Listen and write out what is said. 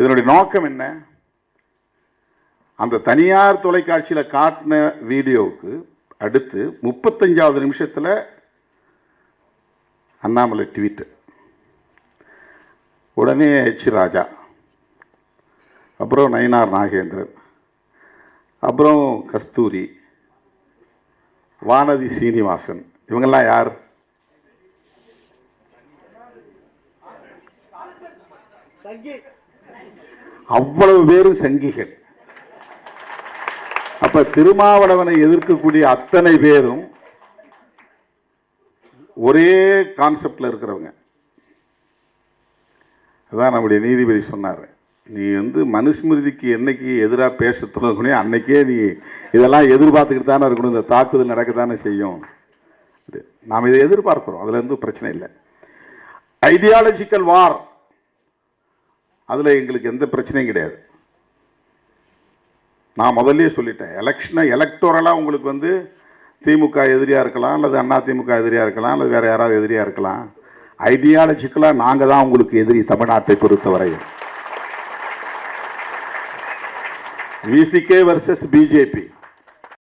இதனுடைய நோக்கம் என்ன? அந்த தனியார் தொலைக்காட்சியில் காட்டின வீடியோவுக்கு அடுத்து முப்பத்தஞ்சாவது நிமிஷத்தில் அண்ணாமலை ட்வீட்டு. உடனே எச் ராஜா அப்புறம் நயினார் நாகேந்திரன் அப்புறம் கஸ்தூரி வானதி சீனிவாசன் இவங்கெல்லாம் யார்? அவ்வளவு பேரும் சங்கிகள். அப்ப திருமாவளவனை எதிர்க்கக்கூடிய அத்தனை பேரும் ஒரே கான்செப்டில் இருக்கிறவங்க. அதான் நம்முடைய நீதிபதி சொன்னார். நீ வந்து மனுஸ்மிருதிக்கு என்னைக்கு எதிராக பேச தொடங்கணும் அன்னைக்கே நீ இதெல்லாம் எதிர்பார்த்துக்கிட்டு தானே இருக்கணும். இந்த தாக்குதல் நடக்க தானே செய்யும். நாம் இதை எதிர்பார்க்கிறோம். அதுலேருந்து பிரச்சனை இல்லை. ஐடியாலஜிக்கல் வார் அதில் எங்களுக்கு எந்த பிரச்சனையும் கிடையாது. நான் முதல்லயே சொல்லிட்டேன். எலெக்ஷனை எலக்டோரலாக உங்களுக்கு வந்து திமுக எதிரியாக இருக்கலாம் அல்லது அண்ணா திமுக எதிரியாக இருக்கலாம் அல்லது வேறு யாராவது எதிரியாக இருக்கலாம். ஐடியாலஜிக்கலாக நாங்கள் தான் உங்களுக்கு எதிரி தமிழ்நாட்டை பொறுத்தவரையில். VCK versus BJP